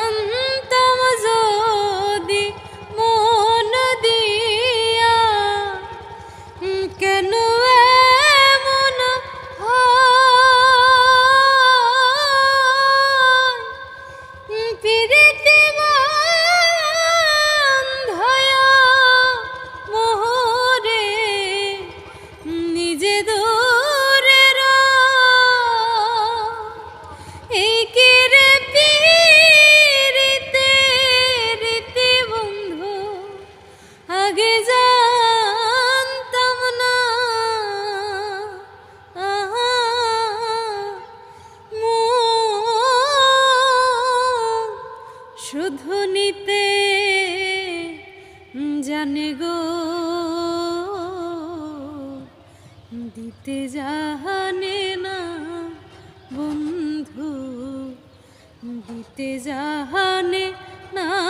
জানতাম আগে জানতাম না। শুধু নিতে জানে গো। দিতে জানে না বন্ধু দিতে জানে না